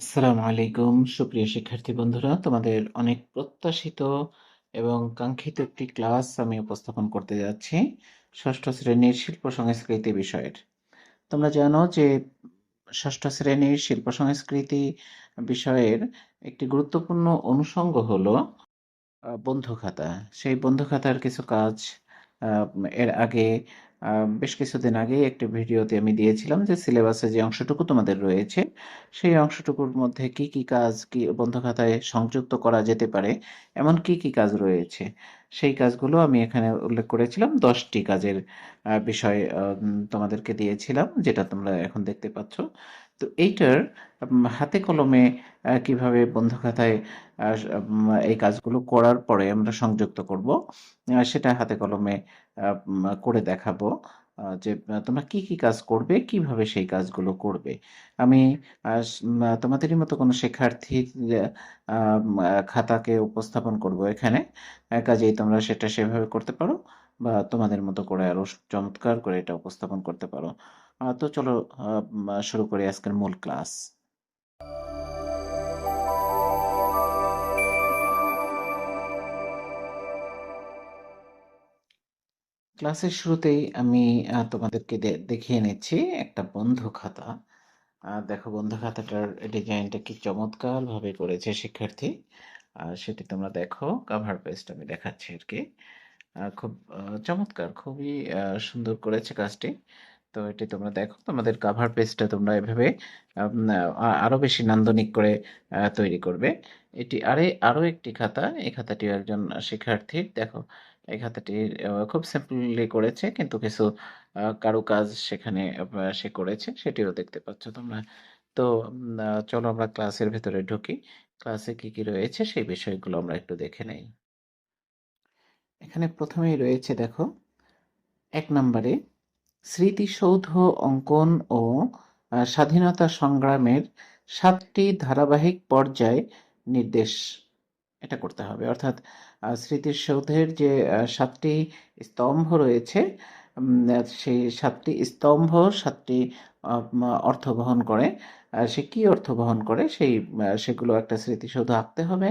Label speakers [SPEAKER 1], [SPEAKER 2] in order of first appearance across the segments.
[SPEAKER 1] আসসালামু আলাইকুম। সুপ্রিয় শিক্ষার্থী বন্ধুরা তোমাদের অনেক প্রত্যাশিত এবং কাঙ্ক্ষিত একটি ক্লাস আমি উপস্থাপন করতে যাচ্ছি ষষ্ঠ শ্রেণির শিল্প সংস্কৃতি বিষয়ের। তোমরা জানো যে ষষ্ঠ শ্রেণির শিল্প সংস্কৃতি বিষয়ের একটি গুরুত্বপূর্ণ অনুষঙ্গ হলো আহ, বন্ধু খাতা। সেই বন্ধু খাতার কিছু কাজ এর আগে বেশ কিছুদিন আগেই একটি ভিডিওতে আমি দিয়েছিলাম যে সিলেবাসে যে অংশটুকু তোমাদের রয়েছে, সেই অংশটুকুর মধ্যে কি কি কাজ, কি বন্ধ খাতায় সংযুক্ত করা যেতে পারে, এমন কি কি কাজ রয়েছে, সেই কাজগুলো আমি এখানে উল্লেখ করেছিলাম। দশটি কাজের বিষয় তোমাদেরকে দিয়েছিলাম, যেটা তোমরা এখন দেখতে পাচ্ছ। তো এইটার হাতে কলমে কীভাবে বন্ধু খাতায় এই কাজগুলো করার পরে আমরা সংযুক্ত করব সেটা হাতে কলমে করে দেখাবো যে তোমরা কি কি কাজ করবে, কীভাবে সেই কাজগুলো করবে। আমি তোমাদেরই মতো কোনো শিক্ষার্থীর খাতাকে উপস্থাপন করব এখানে কাজেই তোমরা সেটা সেভাবে করতে পারো, বা তোমাদের মতো করে আরও চমৎকার করে এটা উপস্থাপন করতে পারো। তো চলো শুরু করি আজকের মূল ক্লাস। ক্লাসের শুরুতেই আমি তোমাদেরকে দেখিয়ে নিচ্ছি একটা বন্ধু খাতা। দেখো বন্ধু খাতাটার ডিজাইনটা কি চমৎকার ভাবে করেছে শিক্ষার্থী। আর সেটি তোমরা দেখো কাভার পেজটা আমি দেখাচ্ছি আর কি খুব চমৎকার, খুবই সুন্দর করেছে কাজটি। তো এটি তোমরা দেখো তোমাদের কাভার পেজটা তোমরা এভাবে আম, আহ, আরও বেশি নান্দনিক করে তৈরি করবে। এটি আরে আরও একটি খাতা এই খাতাটি একজন শিক্ষার্থীর দেখো এই খাতাটি খুব সিম্পলি করেছে কিন্তু কিছু কারুকাজ সেখানে সে করেছে সেটিও দেখতে পাচ্ছ তোমরা। তো চলো আমরা ক্লাসের ভেতরে ঢুকি। ক্লাসে কি কি রয়েছে সেই বিষয়গুলো আমরা একটু দেখে নেই। এখানে প্রথমেই রয়েছে দেখো এক নম্বরে স্মৃতিসৌধ অঙ্কন ও স্বাধীনতা সংগ্রামের সাতটি ধারাবাহিক পর্যায় নির্দেশ এটা করতে হবে। অর্থাৎ স্মৃতিসৌধের যে সাতটি স্তম্ভ রয়েছে সেই সাতটি স্তম্ভ, সাতটি অর্থ বহন করে সে কি অর্থ বহন করে? সেই সেগুলো একটা স্মৃতিসৌধ আঁকতে হবে,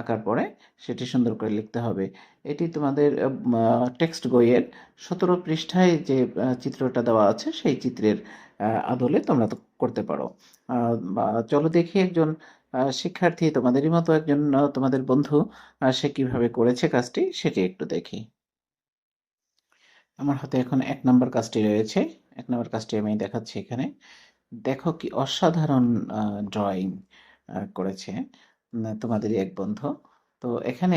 [SPEAKER 1] আঁকার পরে সেটি সুন্দর করে লিখতে হবে। এটি তোমাদের টেক্সট বইয়ের সতেরো পৃষ্ঠায় যে চিত্রটা দেওয়া আছে, সেই চিত্রের আদলে তোমরা তো করতে পারো। চলো দেখি একজন শিক্ষার্থী, তোমাদেরই মতো একজন তোমাদের বন্ধু সে কীভাবে করেছে কাজটি, সেটি একটু দেখি। আমার হাতে এখন এক নম্বর কাজটি রয়েছে। এক নম্বর কাজটি আমি দেখাচ্ছি এখানে। দেখো কি অসাধারণ ড্রয়িং করেছে তোমাদেরই এক বন্ধু। তো এখানে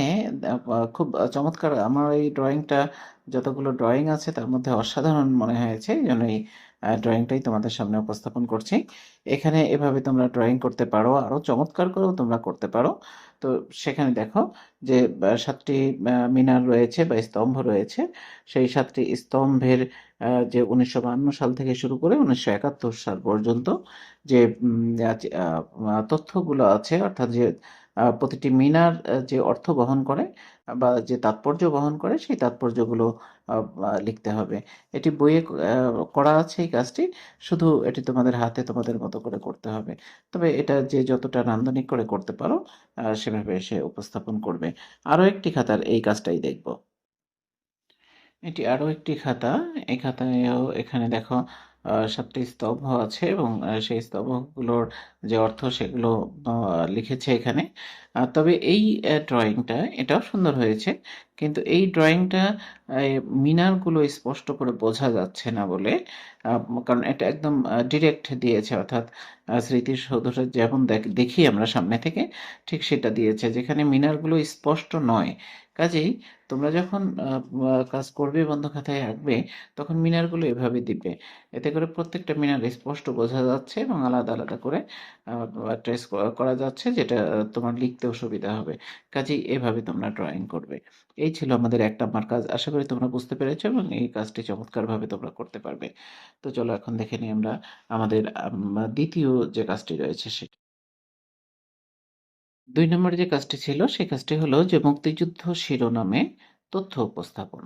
[SPEAKER 1] খুব চমৎকার আমার এই ড্রয়িংটা যতগুলো ড্রয়িং আছে তার মধ্যে অসাধারণ মনে হয়েছে, এই ড্রয়িংটাই তোমাদের সামনে উপস্থাপন করছি। এখানে এভাবে তোমরা ড্রয়িং করতে পারো আরও চমৎকার করেও তোমরা করতে পারো। তো সেখানে দেখো যে সাতটি মিনার রয়েছে বা স্তম্ভ রয়েছে। সেই সাতটি স্তম্ভের যে উনিশশো সাল থেকে শুরু করে উনিশশো একাত্তর সাল পর্যন্ত যে তথ্যগুলো আছে, অর্থাৎ যে প্রতিটি মিনার যে অর্থ বহন করে, বা যে তাৎপর্য বহন করে, সেই তাৎপর্যগুলো লিখতে হবে। এটি বইয়ে করা আছে এই কাজটি। শুধু এটি তোমাদের হাতে তোমাদের মতো করে করতে হবে। তবে এটা যে যতটা নান্দনিক করে করতে পারো সেভাবে সে উপস্থাপন করবে। আরও একটি খাতার এই কাজটাই দেখব। এটি আরও একটি খাতা। এই খাতায়ও এখানে দেখো সাতটি স্তম্ভ আছে এবং সেই স্তম্ভগুলোর যে অর্থ সেগুলো লিখেছে এখানে। তবে এই ড্রয়িংটা এটাও সুন্দর হয়েছে। কিন্তু এই ড্রয়িংটা মিনারগুলো স্পষ্ট করে বোঝা যাচ্ছে না বলে কারণ এটা একদম ডিরেক্ট দিয়েছে। অর্থাৎ স্মৃতিসৌধটা যেমন দেখি আমরা সামনে থেকে, ঠিক সেটা দিয়েছে। যেখানে মিনারগুলো স্পষ্ট নয় কাজেই তোমরা যখন কাজ করবে, বন্ধ খাতায় আঁকবে তখন মিনারগুলো এভাবে দিবে। এতে করে প্রত্যেকটা মিনার স্পষ্ট বোঝা যাচ্ছে এবং আলাদা আলাদা করে ট্রেস করা যাচ্ছে যেটা তোমার লিখতেও সুবিধা হবে। কাজেই এভাবে তোমরা ড্রয়িং করবে। এই ছিল আমাদের এক নাম্বার কাজ। আশা করি তোমরা বুঝতে পেরেছ এবং এই কাজটি চমৎকারভাবে তোমরা করতে পারবে। তো চলো এখন দেখে নিই আমরা আমাদের দ্বিতীয় যে কাজটি রয়েছে সেটা দুই নম্বর যে কাজটি ছিল, সেই কাজটি হলো যে মুক্তিযুদ্ধ শিরোনামে তথ্য উপস্থাপন।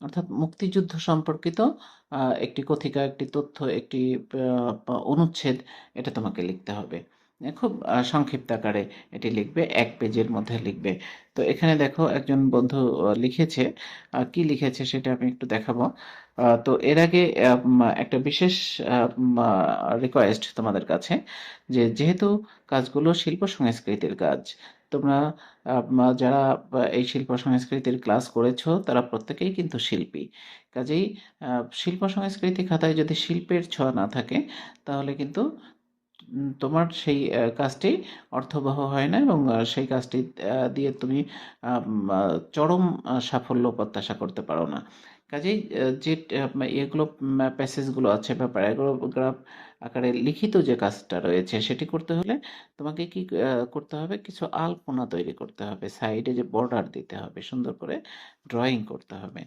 [SPEAKER 1] অর্থাৎ মুক্তিযুদ্ধ সম্পর্কিত একটি কথিকা, একটি তথ্য, একটি অনুচ্ছেদ, এটা তোমাকে লিখতে হবে। খুব সংক্ষিপ্ত আকারে এটি লিখবে, এক পেজের মধ্যে লিখবে। তো এখানে দেখো একজন বন্ধু লিখেছে, কি লিখেছে সেটা আমি একটু দেখাবো। তো এর আগে একটা বিশেষ রিকোয়েস্ট তোমাদের কাছে যে যেহেতু কাজগুলো শিল্প সংস্কৃতির কাজ, তোমরা যারা এই শিল্প সংস্কৃতির ক্লাস করেছ তারা প্রত্যেকেই কিন্তু শিল্পী। কাজেই শিল্প সংস্কৃতি খাতায় যদি শিল্পের ছোঁয়া না থাকে তাহলে কিন্তু তোমার সেই কাজটি অর্থবহ হয় না এবং সেই কাজটি দিয়ে তুমি চরম সাফল্য প্রত্যাশা করতে পারো না। কাজেই যে ইয়েগুলো প্যাসেজগুলো আছে বা প্যারাগ্রাফ আকারে লিখিত যে কাজটা রয়েছে সেটি করতে হলে তোমাকে কি করতে হবে? কিছু আলপনা তৈরি করতে হবে। সাইডে যে বর্ডার দিতে হবে, সুন্দর করে ড্রয়িং করতে হবে।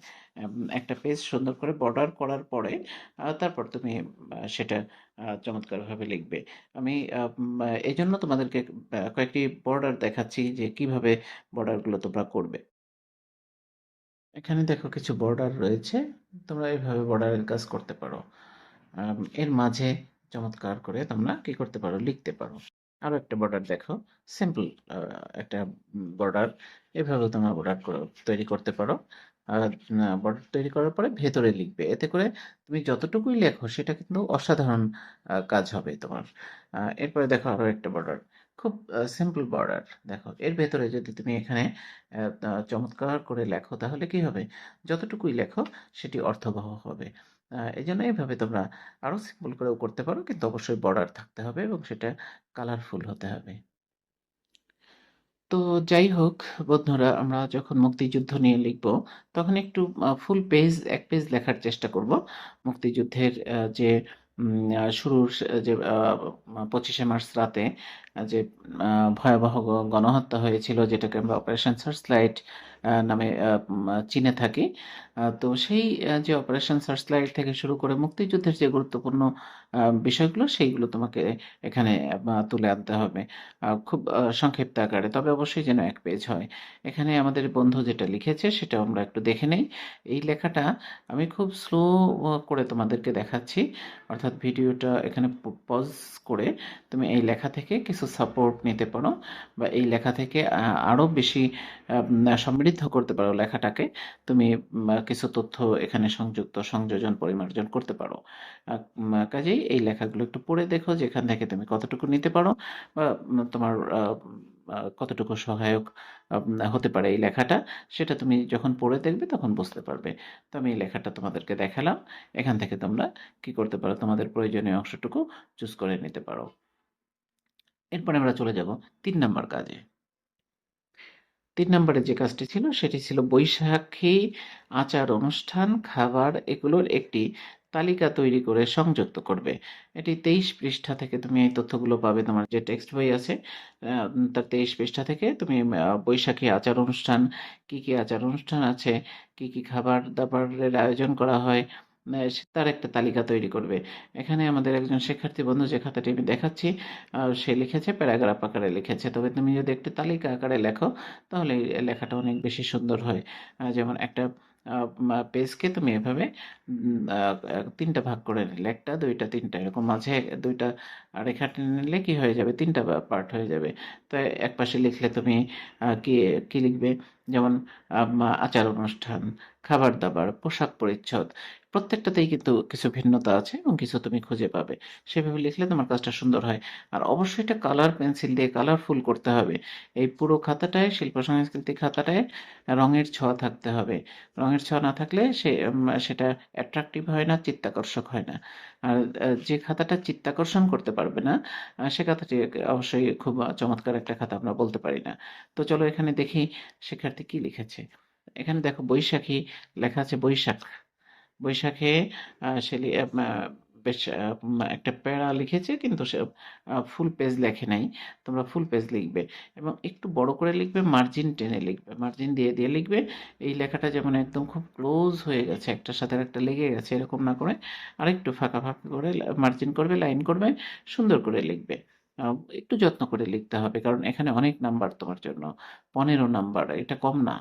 [SPEAKER 1] একটা পেজ সুন্দর করে বর্ডার করার পরে তারপর তুমি সেটা চমৎকারভাবে লিখবে। আমি এই জন্য তোমাদেরকে কয়েকটি বর্ডার দেখাচ্ছি যে কীভাবে বর্ডারগুলো তোমরা করবে। এখানে দেখো কিছু বর্ডার রয়েছে। তোমরা এভাবে বর্ডারের কাজ করতে পারো। এর মাঝে চমৎকার করে তোমরা কি করতে পারো? লিখতে পারো। আরও একটা বর্ডার দেখো। সিম্পল একটা বর্ডার। এভাবে তোমরা বর্ডার তৈরি করতে পারো। আর বর্ডার তৈরি করার পরে ভেতরে লিখবে। এতে করে তুমি যতটুকুই লেখো, সেটা কিন্তু অসাধারণ কাজ হবে তোমার। এরপরে দেখো আরও একটা বর্ডার। খুব সিম্পল বর্ডার। দেখো, এর ভেতরে যদি তুমি এখানে চমৎকার করে লেখো, তাহলে কি হবে? যতটুকুই লেখো, সেটি অর্থবহ হবে। এই জন্য এভাবে তোমরা আরও সিম্পল করেও করতে পারো, কিন্তু অবশ্যই বর্ডার থাকতে হবে এবং সেটা কালারফুল হতে হবে। তো যাই হোক, বন্ধুরা, আমরা যখন মুক্তিযুদ্ধ নিয়ে লিখব, তখন একটু ফুল পেজ এক পেজ লেখার চেষ্টা করব। মুক্তিযুদ্ধের যে শুরুর, যে ২৫শে মার্চ রাতে যে ভয়াবহ গণহত্যা হয়েছিল, যেটাকে আমরা অপারেশন সার্চলাইট নামে চিনে থাকি। তো সেই যে অপারেশন সার্চলাইট থেকে শুরু করে মুক্তিযুদ্ধের যে গুরুত্বপূর্ণ বিষয়গুলো, সেইগুলো তোমাকে এখানে তুলে আনতে হবে। খুব সংক্ষিপ্ত আকারে। তবে অবশ্যই যেন এক পেজ হয়। এখানে আমাদের বন্ধু যেটা লিখেছে সেটা আমরা একটু দেখে নেই। এই লেখাটা আমি খুব স্লো করে তোমাদেরকে দেখাচ্ছি। অর্থাৎ ভিডিওটা এখানে পজ করে তুমি এই লেখা থেকে কিছু সাপোর্ট নিতে পারো বা এই লেখা থেকে আ আরও বেশি সমৃদ্ধ করতে পারো লেখাটাকে। তুমি কিছু তথ্য এখানে সংযুক্ত, সংযোজন, পরিমার্জন করতে পারো। কাজেই এই লেখাগুলো একটু পড়ে দেখো যে এখান থেকে তুমি কতটুকু নিতে পারো বা তোমার কতটুকু সহায়ক হতে পারে এই লেখাটা সেটা তুমি যখন পড়ে দেখবে তখন বুঝতে পারবে। তো আমি এই লেখাটা তোমাদেরকে দেখালাম। এখান থেকে তোমরা কি করতে পারো? তোমাদের প্রয়োজনীয় অংশটুকু চুজ করে নিতে পারো। এরপরে আমরা চলে যাব তিন নম্বর কাজে। তিন নম্বরে যে কাজটি ছিল সেটি ছিল বৈশাখী আচার অনুষ্ঠান, খাবার এগুলোর একটি তালিকা তৈরি করে সংযুক্ত করবে। এটি ২৩ পৃষ্ঠা থেকে তুমি এই তথ্যগুলো পাবে তোমার যে টেক্সট বই আছে তার ২৩ পৃষ্ঠা থেকে তুমি বৈশাখী আচার অনুষ্ঠান, কি, কি আচার অনুষ্ঠান আছে, কি, কি খাবার-দাবারের আয়োজন করা হয় তার একটা তালিকা তৈরি করবে। এখানে আমাদের একজন শিক্ষার্থী বন্ধু যে খাতাটি আমি দেখাচ্ছি সে লিখেছে প্যারাগ্রাফ আকারে লিখেছে। তবে তুমি যদি একটু তালিকা আকারে লেখো তাহলে লেখাটা অনেক বেশি সুন্দর হয়। যেমন একটা পেজকে তুমি এভাবে উম আ আ ৩ টা ভাগ করে নিলে ১ টা, ২ টা, ৩ টা এরকম মাঝে ২ টা রেখা টেনে নিলে কি হয়ে যাবে? তিনটা পার্ট হয়ে যাবে। তো একপাশে লিখলে তুমি কি, কি লিখবে? যেমন আচার অনুষ্ঠান, খাবার-দাবার, পোশাক-পরিচ্ছদ প্রত্যেকটাতেই কিন্তু কিছু ভিন্নতা আছে এবং কিছু তুমি খুঁজে পাবে। সেভাবে লিখলে তোমার কাজটা সুন্দর হয়। আর অবশ্যই এটা কালার পেন্সিল দিয়ে কালারফুল করতে হবে। এই পুরো খাতাটায় শিল্প সংস্কৃতি খাতাটায় রঙের ছোঁয়া থাকতে হবে। রঙের ছোঁয়া না থাকলে সে সেটা অ্যাট্রাকটিভ হয় না, চিত্তাকর্ষক হয় না। আর যে খাতাটা চিত্তাকর্ষণ করতে পারবে না, সে খাতাটি অবশ্যই খুব চমৎকার একটা খাতা আমরা বলতে পারি না। তো চলো এখানে দেখি শিক্ষার্থী কি লিখেছে। এখানে দেখো বৈশাখী লেখা আছে বৈশাখ। বৈশাখে সে বেশ একটা প্যারা লিখেছে কিন্তু সে ফুল পেজ লেখে নাই। তোমরা ফুল পেজ লিখবে এবং একটু বড় করে লিখবে, মার্জিন টেনে লিখবে। মার্জিন দিয়ে, দিয়ে লিখবে। এই লেখাটা যেমন একদম খুব ক্লোজ হয়ে গেছে, একটার সাথে আরেকটা লেগে গেছে এরকম না করে আরেকটু ফাঁকা, ফাঁকা করে মার্জিন করবে, লাইন করবে, সুন্দর করে লিখবে। একটু যত্ন করে লিখতে হবে কারণ এখানে অনেক নাম্বার তোমার জন্য। ১৫ নাম্বার এটা কম না।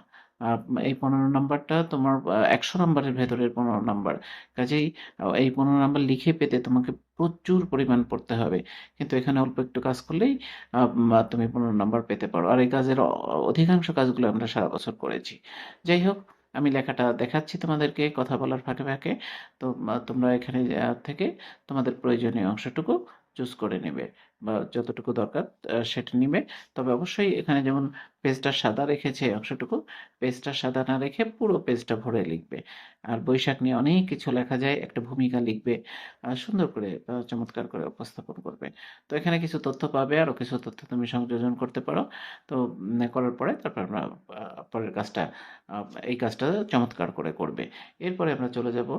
[SPEAKER 1] এই পনেরো নাম্বারটা তোমার একশো নাম্বারের ভেতরের পনেরো নাম্বার। কাজেই এই পনেরো নাম্বার লিখে পেতে তোমাকে প্রচুর পরিমাণ পড়তে হবে। কিন্তু এখানে অল্প একটু কাজ করলেই তুমি পনেরো নাম্বার পেতে পারো। আর এই কাজের অধিকাংশ কাজগুলো আমরা সারা বছর করেছি। যাই হোক, আমি লেখাটা দেখাচ্ছি তোমাদেরকে কথা বলার ফাঁকে ফাঁকে। তো তোমরা এখানে থেকে তোমাদের প্রয়োজনীয় অংশটুকু চুজ করে নেবে। বা যতটুকু দরকার সেটা নিবে। তবে অবশ্যই এখানে যেমন পেজটা সাদা রেখেছে অংশটুকু, পেজটা সাদা না রেখে পুরো পেজটা ভরে লিখবে। আর বৈশাখ নিয়ে অনেক কিছু লেখা যায়, একটা ভূমিকা লিখবে সুন্দর করে চমৎকার করে উপস্থাপন করবে। তো এখানে কিছু তথ্য পাবে আরও কিছু তথ্য তুমি সংযোজন করতে পারো। তো করার পরে তারপর আমরা পরের কাজটা এই কাজটা চমৎকার করে করবে। এরপরে আমরা চলে যাব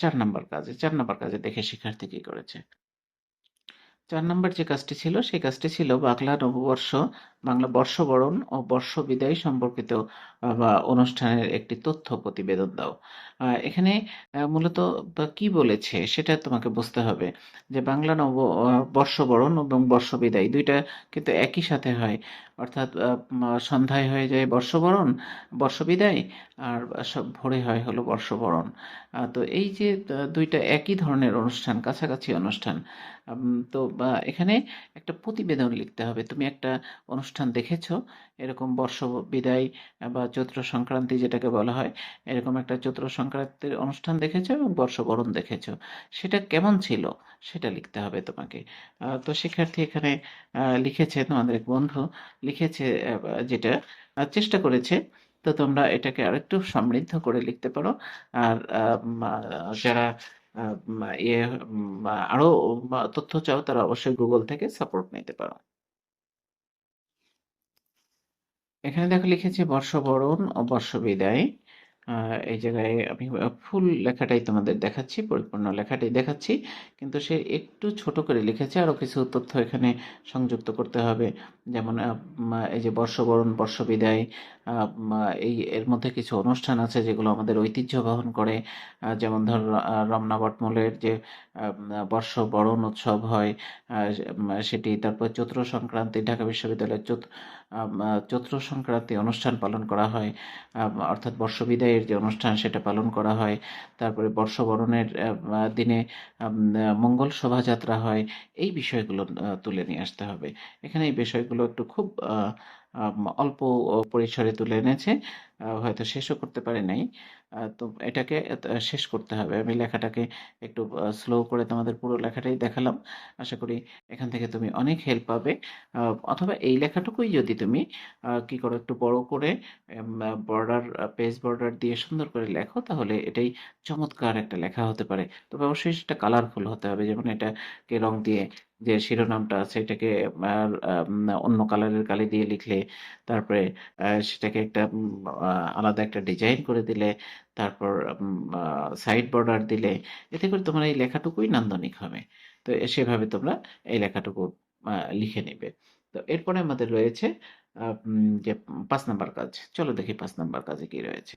[SPEAKER 1] চার নাম্বার কাজে। চার নাম্বার কাজে দেখে শিক্ষার্থী কী করেছে। চার নম্বর যে কাজটি ছিল, সেই কাজটি ছিল বাংলা নববর্ষ, বাংলা বর্ষবরণ ও বর্ষ বিদায় সম্পর্কিত বা অনুষ্ঠানের একটি তথ্য প্রতিবেদন দাও। এখানে মূলত কি বলেছে সেটা তোমাকে বুঝতে হবে যে বাংলা নব বর্ষবরণ এবং বর্ষ বিদায় দুইটা কিন্তু একই সাথে হয়। অর্থাৎ সন্ধ্যায় হয়ে যায় বর্ষবরণ, বর্ষবিদায়, আর সব ভোরে হয় হলো বর্ষবরণ। তো এই যে দুইটা একই ধরনের অনুষ্ঠান, কাছাকাছি অনুষ্ঠান তো এখানে একটা প্রতিবেদন লিখতে হবে। তুমি একটা অনুষ্ঠান দেখেছ এরকম বর্ষ বিদায় বা চৈত্র সংক্রান্তি যেটাকে বলা হয়, এরকম একটা চৈত্র সংক্রান্তির অনুষ্ঠান দেখেছ এবং বর্ষবরণ দেখেছ? সেটা কেমন ছিল? সেটা লিখতে হবে তোমাকে। তো শিক্ষার্থী এখানে লিখেছে, তোমাদের এক বন্ধু লিখেছে যেটা চেষ্টা করেছে। তো তোমরা এটাকে আরেকটু সমৃদ্ধ করে লিখতে পারো। আর যারা ইয়ে আরও তথ্য চাও তারা অবশ্যই গুগল থেকে সাপোর্ট নিতে পারো। এখানে দেখো লিখেছি বর্ষবরণ ও বর্ষবিদায়। এই জায়গায় আমি ফুল লেখাটাই তোমাদের দেখাচ্ছি পরিপূর্ণ লেখাটাই দেখাচ্ছি। কিন্তু সে একটু ছোট করে লিখেছে আরও কিছু তথ্য এখানে সংযুক্ত করতে হবে। যেমন এই যে বর্ষবরণ বর্ষবিদায় আহ, উম, এই এর মধ্যে কিছু অনুষ্ঠান আছে যেগুলো আমাদের ঐতিহ্য বহন করে। যেমন ধর রমনা বটমূলের যে বর্ষবরণ উৎসব হয় সেটি তারপর চৈত্র সংক্রান্তি ঢাকা বিশ্ববিদ্যালয়ের চৈত আম, আহ, চৈত্র সংক্রান্তি অনুষ্ঠান পালন করা হয়। অর্থাৎ বর্ষবিদায়ের যে অনুষ্ঠান সেটা পালন করা হয়। তারপরে বর্ষবরণের দিনে মঙ্গল শোভাযাত্রা হয়। এই বিষয়গুলো তুলে নিয়ে আসতে হবে। এখানে এই বিষয়গুলো একটু খুব অল্প পরিসরে তুলে এনেছে। হয়তো শেষও করতে পারে নাই। তো এটাকে শেষ করতে হবে। আমি লেখাটাকে একটু স্লো করে তোমাদের পুরো লেখাটাই দেখালাম। আশা করি এখান থেকে তুমি অনেক হেল্প পাবে। অথবা এই লেখাটুকুই যদি তুমি কি করো, একটু বড় করে বর্ডার পেজ বর্ডার দিয়ে সুন্দর করে লেখো, তাহলে এটাই চমৎকার একটা লেখা হতে পারে। তবে অবশ্যই সেটা কালারফুল হতে হবে। যেমন এটাকে রং দিয়ে যে শিরোনামটা আছে এটাকে অন্য কালারের কালি দিয়ে লিখলে তারপরে সেটাকে একটা আলাদা একটা ডিজাইন করে দিলে, তারপর সাইড বর্ডার দিলে, এতে করে তোমার এই লেখাটুকুই নান্দনিক হবে। তো সেভাবে তোমরা এই লেখাটুকু লিখে নেবে। তো এরপরে আমাদের রয়েছে যে পাঁচ নাম্বার কাজ। চলো দেখি পাঁচ নাম্বার কাজে কি রয়েছে।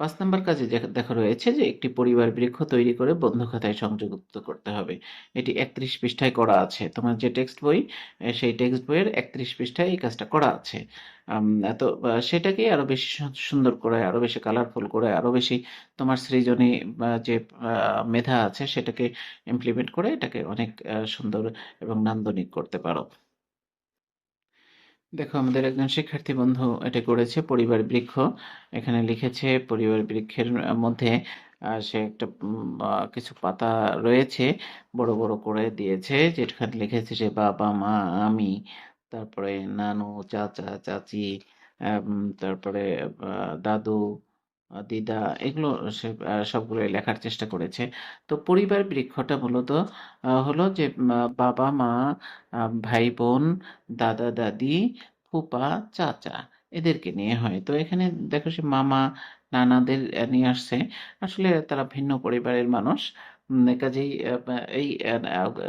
[SPEAKER 1] পাঁচ নাম্বার কাজে দেখ- রয়েছে যে একটি পরিবার বৃক্ষ তৈরি করে বন্ধু খাতায় সংযুক্ত করতে হবে। এটি একত্রিশ পৃষ্ঠায় করা আছে। তোমার যে টেক্সট বই সেই টেক্সট বইয়ের একত্রিশ পৃষ্ঠায় এই কাজটা করা আছে। তো সেটাকে আরও বেশি সুন্দর করে আরও বেশি কালারফুল করে আরও বেশি তোমার সৃজনী যে মেধা আছে সেটাকে ইমপ্লিমেন্ট করে এটাকে অনেক সুন্দর এবং নান্দনিক করতে পারো। দেখো, আমাদের একজন শিক্ষার্থী বন্ধু এটা করেছে, পরিবার বৃক্ষ। এখানে লিখেছে, পরিবার বৃক্ষের মধ্যে সে একটা কিছু পাতা রয়েছে, বড় বড় করে দিয়েছে, যেখানে লিখেছে যে বাবা, মা, আমি, তারপরে নানু, চাচা, চাচি তারপরে দাদু দিদা এগুলো সে আহ, সবগুলো লেখার চেষ্টা করেছে। তো পরিবার বৃক্ষটা মূলত হলো যে উম, বাবা মা আহ, ভাই বোন দাদা দাদি ফুপা চাচা এদেরকে নিয়ে হয়। তো এখানে দেখো সে মামা নানাদের নিয়ে আসছে। আসলে তারা ভিন্ন পরিবারের মানুষ। কাজেই এই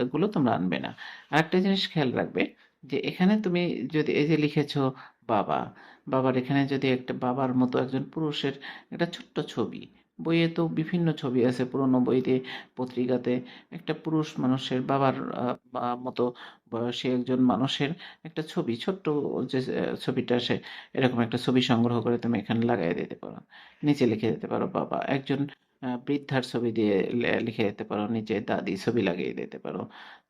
[SPEAKER 1] এগুলো তোমরা আনবে না। আরেকটা জিনিস খেয়াল রাখবে যে এখানে তুমি যদি এই যে লিখেছো বাবা। বাবার এখানে যদি একটা বাবার মতো একজন পুরুষের একটা ছোট্ট ছবি, বইয়ে তো বিভিন্ন ছবি আছে পুরোনো বইতে, পত্রিকাতে। একটা পুরুষ মানুষের বাবার মতো বয়সী একজন মানুষের একটা ছবি, ছোট্ট যে ছবিটা সে এরকম একটা ছবি সংগ্রহ করে তুমি এখানে লাগাই দিতে পারো। নিচে লিখে দিতে পারো, বাবা, একজন বৃদ্ধার ছবি দিয়ে লিখে দিতে পারো। নিচে দাদি ছবি লাগিয়ে দিতে পারো।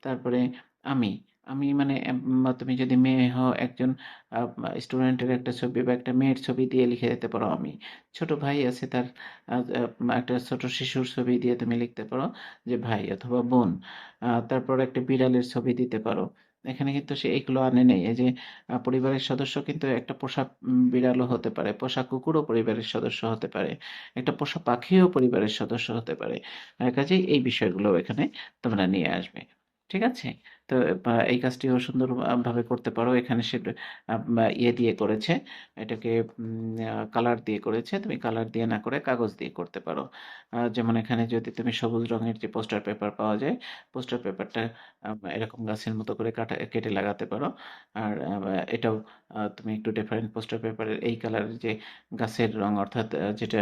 [SPEAKER 1] তারপরে আমি আমি মানে তুমি যদি মেয়ে হও, একজন স্টুডেন্টের একটা ছবি বা একটা মেয়ের ছবি দিয়ে লিখে দিতে পারো আমি। ছোট ভাই আছে তার একটা ছোট শিশুর ছবি দিয়ে তুমি লিখতে পারো যে ভাই অথবা বোন। তারপর একটা বিড়ালের ছবি দিতে পারো। এখানে কিন্তু সে এগুলো আনে নেই। এই যে পরিবারের সদস্য কিন্তু একটা পোষা বিড়ালও হতে পারে, পোষা কুকুরও পরিবারের সদস্য হতে পারে, একটা পোষা পাখিও পরিবারের সদস্য হতে পারে। কাজেই এই বিষয়গুলো এখানে তোমরা নিয়ে আসবে। ঠিক আছে? তো এই কাজটিও সুন্দর আহ, ভাবে করতে পারো। এখানে সে ইয়ে দিয়ে করেছে এটাকে কালার দিয়ে করেছে। তুমি কালার দিয়ে না করে কাগজ দিয়ে করতে পারো। যেমন এখানে যদি তুমি সবুজ রঙের যে পোস্টার পেপার পাওয়া যায় পোস্টার পেপারটা এরকম গাছের মতো করে কাটা কেটে লাগাতে পারো। আর এটাও তুমি একটু ডিফারেন্ট পোস্টার পেপারের এই কালারের যে গাছের রং অর্থাৎ যেটা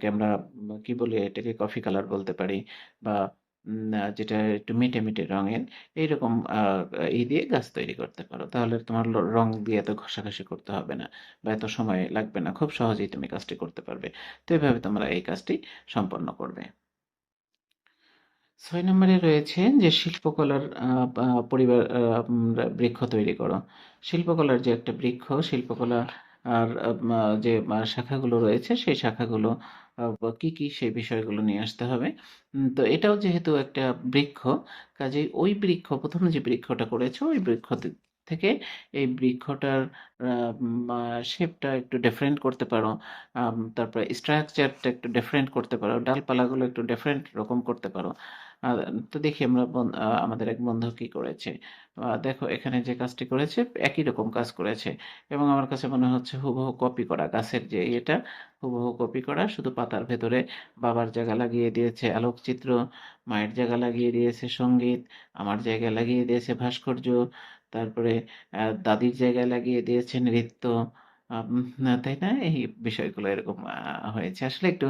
[SPEAKER 1] ক্যামেরা কি বলি এটাকে কফি কালার বলতে পারি বা যেটা একটু মিটে মিটে রঙের এইরকম আহ, ই দিয়ে গাছ তৈরি করতে পারো। তাহলে তোমার রং দিয়ে এত ঘষাঘষি করতে হবে না বা এত সময় লাগবে না। খুব সহজেই তুমি কাজটি করতে পারবে। তো এইভাবে তোমরা এই কাজটি সম্পন্ন করবে। ছয় নম্বরে রয়েছে যে শিল্পকলার পরিবার বৃক্ষ তৈরি করো। শিল্পকলার যে একটা বৃক্ষ শিল্পকলা আর যে শাখাগুলো রয়েছে সেই শাখাগুলো কি কি সেই বিষয়গুলো নিয়ে আসতে হবে। তো এটাও যেহেতু একটা বৃক্ষ, কাজেই ওই বৃক্ষ, প্রথম যে বৃক্ষটা করেছ, ওই বৃক্ষ থেকে এই বৃক্ষটার শেপটা একটু ডিফারেন্ট করতে পারো। তারপরে স্ট্রাকচারটা একটু ডিফারেন্ট করতে পারো। ডালপালাগুলো একটু ডিফারেন্ট রকম করতে পারো। তো দেখি আমরা আমাদের এক বন্ধু কি করেছে। দেখো এখানে যে কাজটি করেছে, একই রকম কাজ করেছে। এবং আমার কাছে মনে হচ্ছে হুবহু কপি করা, গাছের যে এটা হুবহু কপি করা, শুধু পাতার ভেতরে বাবার জায়গা লাগিয়ে দিয়েছে, আলোকচিত্র, মায়ের জায়গা লাগিয়ে দিয়েছে, সংগীত, আমার জায়গায় লাগিয়ে দিয়েছে, ভাস্কর্য, তারপরে দাদির জায়গায় লাগিয়ে দিয়েছে, নৃত্য তাই না? এই বিষয়গুলো এরকম হয়েছে। আসলে একটু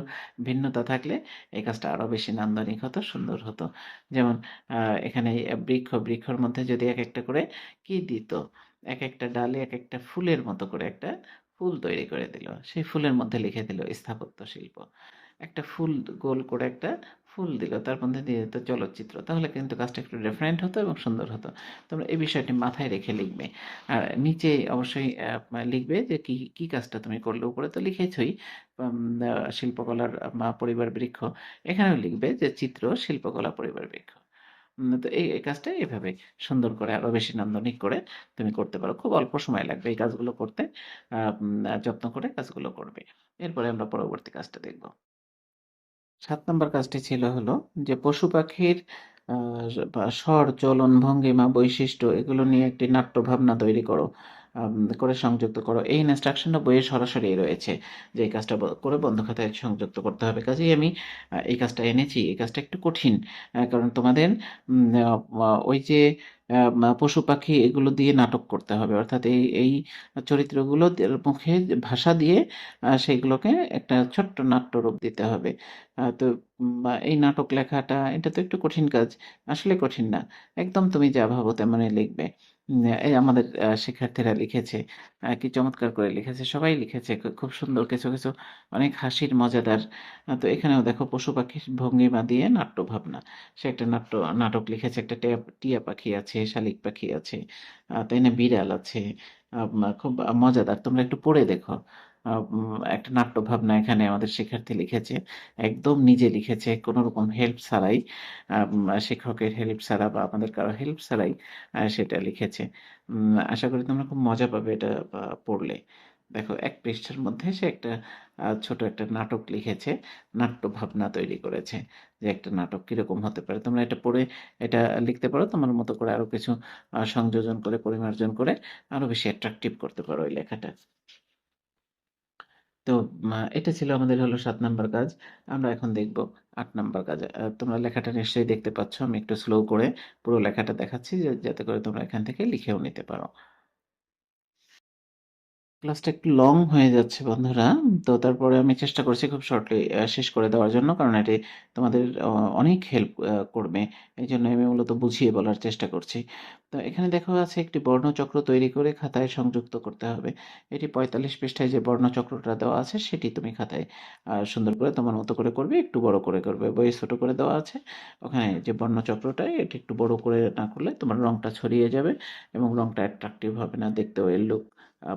[SPEAKER 1] ভিন্নতা থাকলে এই কাজটা আরও বেশি নান্দনিক হতো, সুন্দর হতো। যেমন এখানে বৃক্ষ, বৃক্ষর মধ্যে যদি এক একটা করে কি দিত? এক একটা ডালে এক একটা ফুলের মতো করে একটা ফুল তৈরি করে দিল। সেই ফুলের মধ্যে লিখে দিল স্থাপত্য শিল্প একটা ফুল গোল করে একটা ফুল দিল, তার মধ্যে দিয়ে দিত চলচ্চিত্র। তাহলে কিন্তু কাজটা একটু ডিফারেন্ট হতো এবং সুন্দর হতো। তোমরা এই বিষয়টি মাথায় রেখে লিখবে। আর নিচে অবশ্যই লিখবে যে কি কি কাজটা তুমি করলে উপরে। তো লিখেছই শিল্পকলার পরিবার বৃক্ষ। এখানেও লিখবে যে চিত্র, শিল্পকলা, পরিবার বৃক্ষ। তো এই কাজটা এভাবে সুন্দর করে আরও বেশি নান্দনিক করে তুমি করতে পারো। খুব অল্প সময় লাগবে এই কাজগুলো করতে। যত্ন করে কাজগুলো করবে। এরপরে আমরা পরবর্তী কাজটা দেখব। সাত নম্বর কাজটি ছিল হলো যে পশু পাখির স্বর চলন, ভঙ্গিমা, বৈশিষ্ট্য, এগুলো নিয়ে একটি নাট্য ভাবনা তৈরি করো। করে সংযুক্ত করো। এই ইনস্ট্রাকশনটা বইয়ে সরাসরি রয়েছে যে এই কাজটা করে বন্ধ খাতায় সংযুক্ত করতে হবে। কাজেই আমি এই কাজটা এনেছি। এই কাজটা একটু কঠিন কারণ তোমাদের ওই যে পশু, পাখি এগুলো দিয়ে নাটক করতে হবে। অর্থাৎ এই এই চরিত্রগুলো মুখে ভাষা দিয়ে সেইগুলোকে একটা ছোট্ট নাট্যরূপ দিতে হবে। তো এই নাটক লেখাটা, এটা তো একটু কঠিন কাজ। আসলে কঠিন না। একদম তুমি যা ভাবো তেমনই লিখবে। এই আমাদের শিক্ষার্থীরা লিখেছে কি চমৎকার করে লিখেছে, সবাই লিখেছে খুব সুন্দর কিছু কিছু অনেক হাসির, মজাদার তো এখানেও দেখো পশু পাখির ভঙ্গিমা দিয়ে নাট্য ভাবনা সে একটা নাট্য, নাটক লিখেছে, একটা টিয়া পাখি আছে, শালিক পাখি আছে তাই না বিড়াল আছে খুব মজাদার, তোমরা একটু পড়ে দেখো একটা নাট্য ভাবনা এখানে আমাদের শিক্ষার্থী লিখেছে। একদম নিজে লিখেছে, কোনো রকম হেল্প ছাড়াই শিক্ষকের হেল্প ছাড়া বা আমাদের কারও হেল্প ছাড়াই সেটা লিখেছে। আশা করি তোমরা খুব মজা পাবে এটা পড়লে। দেখো, এক পৃষ্ঠার মধ্যে সে একটা ছোট একটা নাটক লিখেছে নাট্য ভাবনা তৈরি করেছে যে একটা নাটক কীরকম হতে পারে। তোমরা এটা পড়ে, এটা লিখতে পারো, তোমার মতো করে আরও কিছু সংযোজন করে, পরিমার্জন করে আরও বেশি অ্যাট্রাকটিভ করতে পারো ওই লেখাটা। তো এটা ছিল আমাদের হলো সাত নাম্বার কাজ। আমরা এখন দেখব আট নাম্বার কাজ। তোমরা লেখাটা নিশ্চয়ই দেখতে পাচ্ছ। আমি একটু স্লো করে পুরো লেখাটা দেখাচ্ছি যাতে করে তোমরা এখান থেকে লিখেও নিতে পারো। ক্লাসটা একটু লং হয়ে যাচ্ছে, বন্ধুরা। তো তারপরে আমি চেষ্টা করছি খুব শর্টলি শেষ করে দেওয়ার জন্য, কারণ এটি তোমাদের অনেক হেল্প করবে। এই জন্য আমি মূলত বুঝিয়ে বলার চেষ্টা করছি। তো এখানে দেখা আছে একটি বর্ণচক্র তৈরি করে খাতায় সংযুক্ত করতে হবে। এটি পঁয়তাল্লিশ পৃষ্ঠায় যে বর্ণচক্রটা দেওয়া আছে, সেটি তুমি খাতায় সুন্দর করে তোমার মতো করে করবে, একটু বড় করে করবে। বই ছোট করে দেওয়া আছে। ওখানে যে বর্ণচক্রটা, এটি একটু বড় করে না করলে তোমার রংটা ছড়িয়ে যাবে এবং রংটা অ্যাট্রাকটিভ হবে না, দেখতেও এর লুক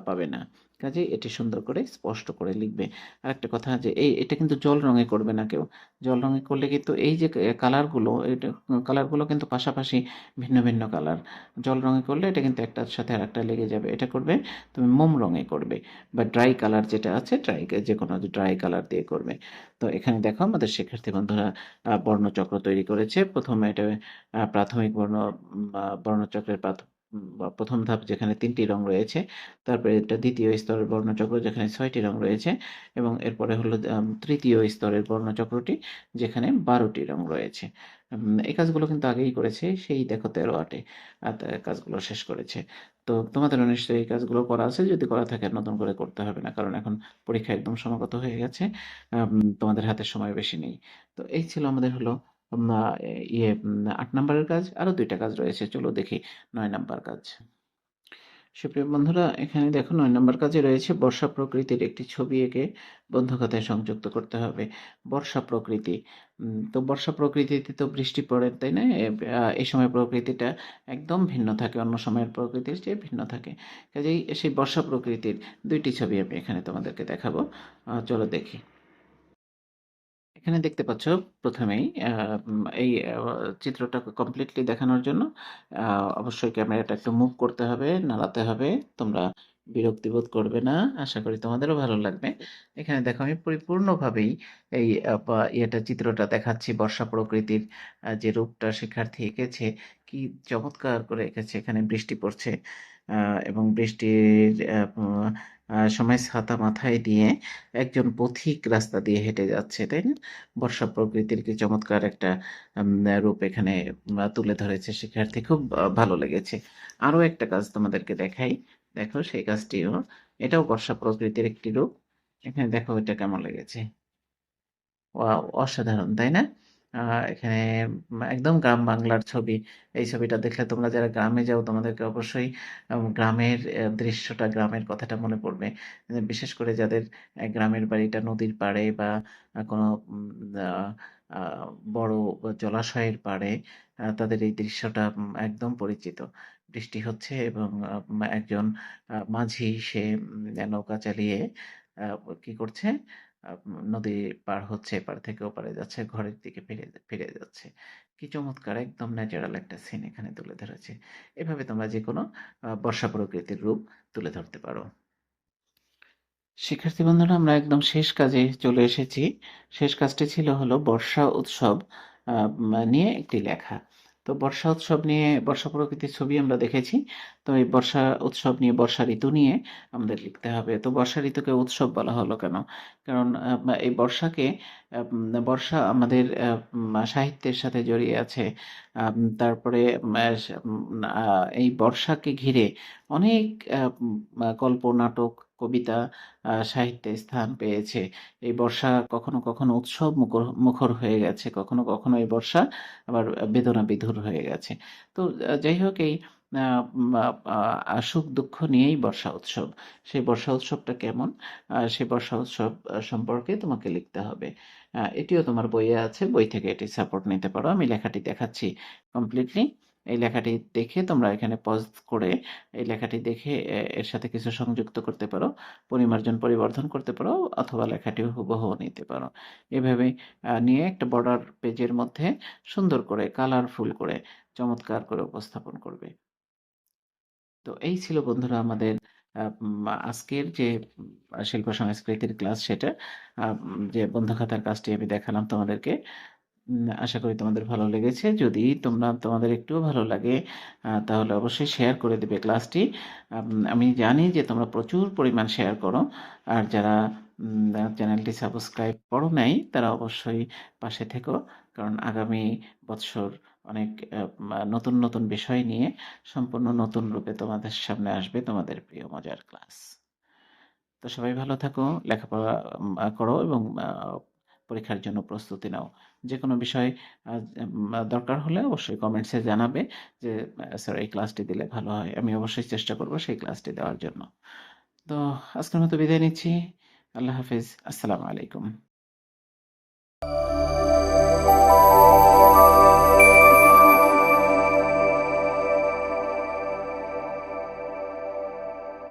[SPEAKER 1] পাবে না। কাজেই এটি সুন্দর করে স্পষ্ট করে লিখবে। আর একটা কথা যে এই এটা কিন্তু জল রঙে করবে না কেউ। জল রঙে করলে কিন্তু এই যে কালারগুলো এটা কালারগুলো কিন্তু পাশাপাশি ভিন্ন ভিন্ন কালার। জল রঙে করলে এটা কিন্তু একটার সাথে আর একটা লেগে যাবে। এটা করবে তুমি মোম রঙে করবে বা ড্রাই কালার যেটা আছে ড্রাই যে কোনো ড্রাই কালার দিয়ে করবে। তো এখানে দেখো আমাদের শিক্ষার্থী বন্ধুরা বর্ণচক্র তৈরি করেছে। প্রথমে এটা প্রাথমিক বর্ণ বর্ণচক্রের প্রাথ- উম, বা প্রথম ধাপ যেখানে তিনটি রং রয়েছে, তারপরে এটা দ্বিতীয় স্তরের বর্ণচক্র যেখানে ছয়টি রং রয়েছে এবং এরপরে হলো তৃতীয় স্তরের বর্ণচক্রটি যেখানে বারোটি রং রয়েছে। এই কাজগুলো কিন্তু আগেই করেছে, সেই দেখো তেরো আটে কাজগুলো শেষ করেছে। তো তোমাদের নিশ্চয়ই এই কাজগুলো করা আছে, যদি করা থাকে নতুন করে করতে হবে না, কারণ এখন পরীক্ষা একদম সমাগত হয়ে গেছে তোমাদের হাতে সময় বেশি নেই। তো এই ছিল আমাদের হলো ইয়ে আট নম্বরের কাজ, আরও দুইটা কাজ রয়েছে, চলো দেখি নয় নাম্বার কাজ। সুপ্রিয় বন্ধুরা, এখানে দেখো নয় নম্বর কাজে রয়েছে বর্ষা প্রকৃতির একটি ছবি এঁকে বন্ধুখাতায় সংযুক্ত করতে হবে। বর্ষা প্রকৃতি তো বর্ষা প্রকৃতিতে তো বৃষ্টি পড়ে, তাই না? এই সময় প্রকৃতিটা একদম ভিন্ন থাকে, অন্য সময়ের প্রকৃতির চেয়ে ভিন্ন থাকে। কাজেই সেই বর্ষা প্রকৃতির দুইটি ছবি আমি এখানে তোমাদেরকে দেখাবো। চলো দেখি। এখানে দেখতে পাচ্ছ প্রথমেই এই আহ, চিত্রটা কমপ্লিটলি দেখানোর জন্য অবশ্যই ক্যামেরাটা একটু মুভ করতে হবে নাড়াতে হবে। তোমরা বিরক্তি বোধ করবে না আশা করি তোমাদেরও ভালো লাগবে। এখানে দেখো আমি পরিপূর্ণভাবেই এই ইয়েটা চিত্রটা দেখাচ্ছি বর্ষা প্রকৃতির যে রূপটা শিক্ষার্থী এঁকেছে কি চমৎকার করে এঁকেছে। এখানে বৃষ্টি পড়ছে এবং বৃষ্টির সময় ছাতা মাথায় দিয়ে একজন পথিক রাস্তা দিয়ে হেঁটে যাচ্ছে, তাই না? বর্ষা প্রকৃতির কি চমৎকার একটা রূপ এখানে তুলে ধরেছে শিক্ষার্থী। খুব ভালো লেগেছে। আরও একটা কাজ তোমাদেরকে দেখাই। দেখো সেই কাজটিও। এটাও বর্ষা প্রকৃতির একটি রূপ। এখানে দেখো এটা কেমন লেগেছে। অসাধারণ, তাই না? এখানে একদম গ্রাম বাংলার ছবি। এই ছবিটা দেখলে তোমরা যারা গ্রামে যাও, তোমাদেরকে অবশ্যই গ্রামের দৃশ্যটা, গ্রামের কথাটা মনে পড়বে। বিশেষ করে যাদের গ্রামের বাড়িটা নদীর পাড়ে বা কোনো বড় জলাশয়ের পাড়ে তাদের এই দৃশ্যটা একদম পরিচিত। বৃষ্টি হচ্ছে এবং একজন মাঝি সে নৌকা চালিয়ে কি করছে? নদী পার হচ্ছে, এপার থেকে ওপারে যাচ্ছে, ঘরের দিকে ফিরে ফিরে যাচ্ছে। কি চমৎকার! একদম ন্যাচারাল একটা সিন এখানে তুলে ধরেছে। এভাবে তোমরা যে কোনো বর্ষা প্রকৃতির রূপ তুলে ধরতে পারো। শিক্ষার্থী বন্ধুরা, আমরা একদম শেষ কাজে চলে এসেছি। শেষ কাজটি ছিল হলো বর্ষা উৎসব নিয়ে একটি লেখা। তো বর্ষা উৎসব নিয়ে, বর্ষা প্রকৃতির ছবি আমরা দেখেছি। তো এই বর্ষা উৎসব নিয়ে, বর্ষা ঋতু নিয়ে আমাদের লিখতে হবে। তো বর্ষা ঋতুকে উৎসব বলা হলো কেন? কারণ এই বর্ষাকে বর্ষা আমাদের সাহিত্যের সাথে জড়িয়ে আছে। তারপরে এই বর্ষাকে ঘিরে অনেক গল্প নাটক কবিতা সাহিত্যে স্থান পেয়েছে। এই বর্ষা কখনো কখনো উৎসব মুখর মুখর হয়ে গেছে, কখনো কখনো এই বর্ষা আবার বেদনা বিধুর হয়ে গেছে। তো যাই হোক এই সুখ দুঃখ নিয়েই বর্ষা উৎসব। সেই বর্ষা উৎসবটা কেমন? সেই বর্ষা উৎসব সম্পর্কে তোমাকে লিখতে হবে। এটিও তোমার বইয়ে আছে, বই থেকে এটি সাপোর্ট নিতে পারো। আমি লেখাটি দেখাচ্ছি কমপ্লিটলি। এই লেখাটি দেখে তোমরা এখানে পজ করে এই লেখাটি দেখে এর সাথে কিছু সংযুক্ত করতে পারো, পরিমার্জন পরিবর্ধন করতে পারো, অথবা লেখাটি হুবহু নিতে পারো। এভাবে নিয়ে একটা বর্ডার পেজের মধ্যে সুন্দর করে কালারফুল করে চমৎকার করে উপস্থাপন করবে। তো এই ছিল বন্ধুরা আমাদের আজকের যে, শিল্প সংস্কৃতির ক্লাস সেটা। যে বন্ধখাতার কাজটি আমি দেখালাম তোমাদেরকে। আশা করি তোমাদের ভালো লেগেছে। যদি তোমরা, তোমাদের একটুও ভালো লাগে তাহলে অবশ্যই শেয়ার করে দেবে ক্লাসটি আমি জানি যে তোমরা প্রচুর পরিমাণ শেয়ার করো, আর যারা চ্যানেলটি সাবস্ক্রাইব করো নাই, তারা অবশ্যই পাশে থেকো, কারণ আগামী বছর অনেক নতুন নতুন বিষয় নিয়ে, সম্পূর্ণ নতুন রূপে তোমাদের সামনে আসবে তোমাদের প্রিয় মজার ক্লাস তো সবাই ভালো থাকো, লেখাপড়া করো এবং পরীক্ষার জন্য প্রস্তুতি নাও। যে কোনো বিষয় দরকার হলে অবশ্যই কমেন্টসে জানাবে যে স্যার এই ক্লাসটি দিলে ভালো হয়। আমি অবশ্যই চেষ্টা করব সেই ক্লাসটি দেওয়ার জন্য। তো আজকের মতো বিদায় নিচ্ছি। আল্লাহ হাফিজ। আসসালামু আলাইকুম।